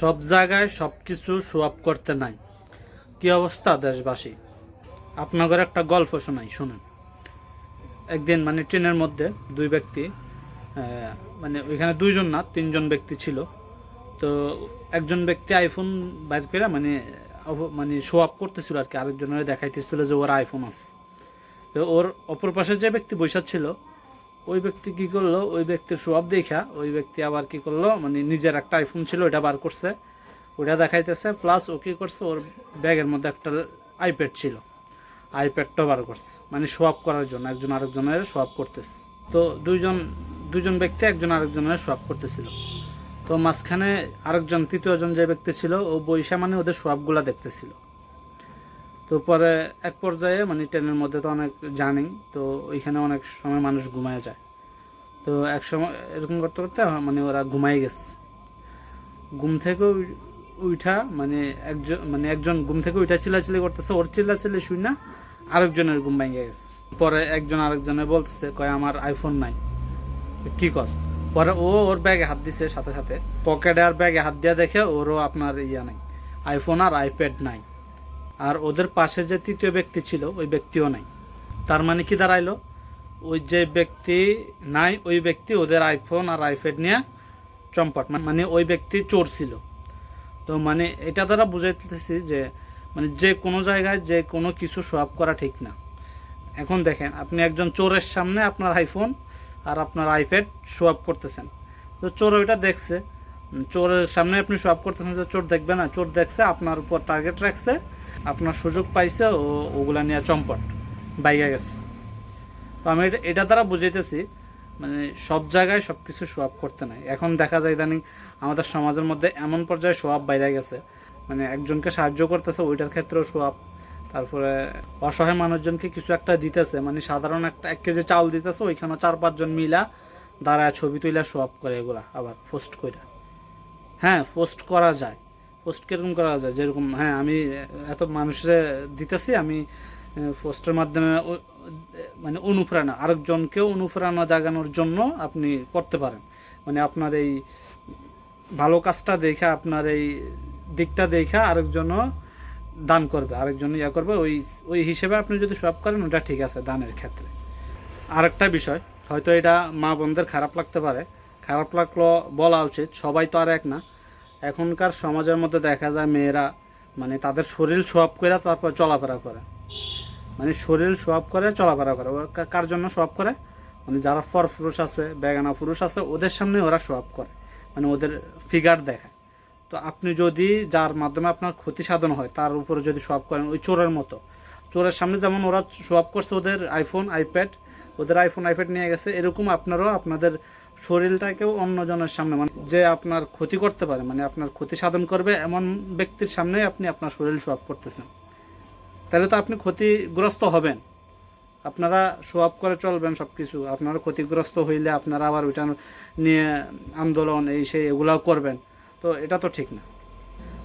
সব জায়গায় সব কিছু আপ করতে নাই। কি অবস্থা দেশবাসী? আপনাদের একটা গল্প শোনাই, শুনুন। একদিন মানে ট্রেনের মধ্যে দুই ব্যক্তি মানে ওইখানে দুইজন না, তিনজন ব্যক্তি ছিল। তো একজন ব্যক্তি আইফোন বাইর করে মানে মানে শো আপ করতেছিল আর কি, আরেকজনের দেখাইতেছিল যে ওর আইফোন আছে তো ওর অপর পাশে যে ব্যক্তি বৈশা ছিল ওই ব্যক্তি কি করল? ওই ব্যক্তির আপ দেখা, ওই ব্যক্তি আবার কি করল? মানে নিজের একটা আইফোন ছিল ওটা বার করছে। ওটা দেখাইতেছে প্লাস ও কি করছে? ওর ব্যাগের মধ্যে একটা আইপ্যাড ছিল। আইপ্যাডটাও বার করছে। মানে আপ করার জন্য, একজন আরেকজনের আপ করতেছে। তো দুইজন দুইজন ব্যক্তি একজন আরেকজনের আপ করতেছিল। তো মাঝখানে আরেকজন, তৃতীয়জন যে ব্যক্তি ছিল, ও বৈশা মানে ওদের শো আপগুলা দেখতেছিল। তো পরে এক পর্যায়ে মানে ট্রেনের মধ্যে তো অনেক জানি তো ওইখানে অনেক সময় মানুষ ঘুমায় যায়। তো এক সময় এরকম করতে করতে মানে ওরা ঘুমাই গেছে। ঘুম থেকে উঠা মানে একজন মানে একজন ঘুম থেকে উঠা চিল্লাচিল্লি করতেছে, ওর চিল্লাচিল্লি শুই না, আরেকজনের ঘুম ভেঙে গেছে। পরে একজন আরেকজনের বলতেছে, কয়, আমার আইফোন নাই। কি কস? পরে ও ওর ব্যাগে হাত দিছে সাথে সাথে। পকেটে আর ব্যাগে হাত দিয়া দেখে ওরও আপনার ইয়া নাই। আইফোন আর আইপ্যাড নাই। আর ওদের পাশে যে তৃতীয় ব্যক্তি ছিল, ওই ব্যক্তিও নাই। তার মানে কি দাঁড়াইলো? ওই যে ব্যক্তি নাই, ওই ব্যক্তি ওদের আইফোন আর আইপ্যাড নিয়ে চম্পট। মানে ওই ব্যক্তি চোর ছিল। তো মানে এটা দ্বারা বুঝাইতেছি যে মানে যে কোনো জায়গায় যে কোনো কিছু সোয়াপ করা ঠিক না। এখন দেখেন, আপনি একজন চোরের সামনে আপনার আইফোন আর আপনার আইপ্যাড সোয়াপ করতেছেন। তো চোর ওইটা দেখছে। চোরের সামনে আপনি সোয়াপ করতেছেন তো চোর দেখবে না, চোর দেখছে, আপনার উপর টার্গেট রাখছে আপনার সুযোগ পাইছে ও ওগুলা নিয়ে চম্পট বাইকে গেছে। তো আমি এটা- দ্বারা বুঝাইতেছি মানে সব জায়গায় সব কিছু সোয়াপ করতে নাই। এখন দেখা যায় ইদানিং আমাদের সমাজের মধ্যে এমন পর্যায়ে সোয়াব বাইরে গেছে। মানে একজনকে সাহায্য করতেছে, ওইটার ক্ষেত্রেও সোয়াব তারপরে অসহায় মানুষজনকে কিছু একটা দিতেছে মানে সাধারণ একটা এক কেজি চাউল দিতেছে ওইখানে চার পাঁচজন মিলা দাঁড়ায় ছবি তুইলা সোয়াব করে এগুলা আবার পোস্ট করে হ্যাঁ পোস্ট করা যায়। পোস্ট কীরকম করা যায়? যেরকম হ্যাঁ আমি এত মানুষের দিতেছি, আমি পোস্টের মাধ্যমে মানে অনুপ্রেরণা, আরেকজনকেও অনুপ্রেরণা জাগানোর জন্য আপনি করতে পারেন। মানে আপনার এই ভালো কাজটা দেখা, আপনার এই দিকটা দেখা আরেকজনও দান করবে, আরেকজন ইয়া করবে, ওই ওই হিসেবে আপনি যদি সব করেন, ওটা ঠিক আছে দানের ক্ষেত্রে। আরেকটা বিষয়, হয়তো এটা মা বোনদের খারাপ লাগতে পারে। খারাপ লাগল বলা উচিত, সবাই তো আর এক না। এখনকার সমাজের মধ্যে দেখা যায় মেয়েরা মানে তাদের শরীর সোয়াব করে তারপর চলাফেরা করে। মানে শরীর সোয়াব করে, চলাফেরা করে। কার জন্য সোয়াব করে? মানে যারা ফর পুরুষ আছে, বেগানা পুরুষ আছে, ওদের সামনে ওরা সোয়াব করে। মানে ওদের ফিগার দেখায়। তো আপনি যদি, যার মাধ্যমে আপনার ক্ষতি সাধন হয়, তার উপরে যদি সোয়াব করেন, ওই চোরের মতো। চোরের সামনে যেমন ওরা সোয়াব করছে ওদের আইফোন আইপ্যাড ওদের আইফোন আইপ্যাড নিয়ে গেছে, এরকম আপনারাও আপনাদের শরীরটাকেও অন্যজনের সামনে মানে যে আপনার ক্ষতি করতে পারে মানে আপনার ক্ষতি সাধন করবে এমন ব্যক্তির সামনে আপনি আপনার শরীর সোয়াব করতেছেন। তাহলে তো আপনি ক্ষতিগ্রস্ত হবেন। আপনারা আপ করে চলবেন সব কিছু আপনারা ক্ষতিগ্রস্ত হইলে আপনারা আবার ওইটা নিয়ে আন্দোলন, এই সেই এগুলাও করবেন। তো এটা তো ঠিক না।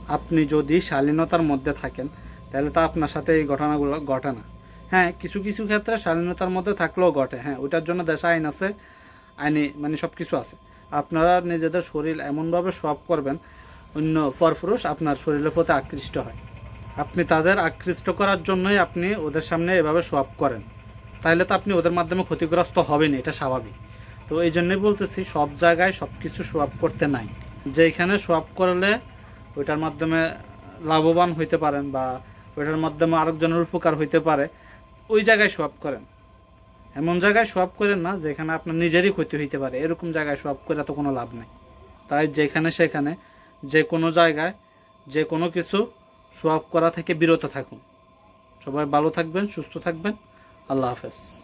আপনি যদি শালীনতার মধ্যে থাকেন, তাহলে তো আপনার সাথে এই ঘটনাগুলো ঘটে না। হ্যাঁ কিছু কিছু ক্ষেত্রে শালীনতার মধ্যে থাকলেও ঘটে। হ্যাঁ ওইটার জন্য দেশে আইন আছে। আইনি মানে সব কিছু আছে। আপনারা নিজেদের শরীর এমনভাবে সব করবেন, অন্য পরপুরুষ আপনার শরীরের প্রতি আকৃষ্ট হয়। আপনি তাদের আকৃষ্ট করার জন্যই আপনি ওদের সামনে এভাবে সোয়াপ করেন। তাহলে তো আপনি ওদের মাধ্যমে ক্ষতিগ্রস্ত হবেন এটা স্বাভাবিক। তো এই জন্যই বলতেছি, সব জায়গায় সব কিছু সোয়াপ করতে নাই। যেখানে সোয়াপ করলে ওইটার মাধ্যমে লাভবান হইতে পারেন বা ওইটার মাধ্যমে আরেকজনের উপকার হইতে পারে, ওই জায়গায় সোয়াপ করেন। এমন জায়গায় সোয়াপ করেন না যেখানে আপনার নিজেরই ক্ষতি হইতে পারে। এরকম জায়গায় সোয়াপ করে তো কোনো লাভ নেই। তাই যেখানে সেখানে যে কোনো জায়গায় যে কোনো কিছু সোয়াপ করা থেকে বিরত থাকুন। সবাই ভালো থাকবেন, সুস্থ থাকবেন। আল্লাহ হাফেজ।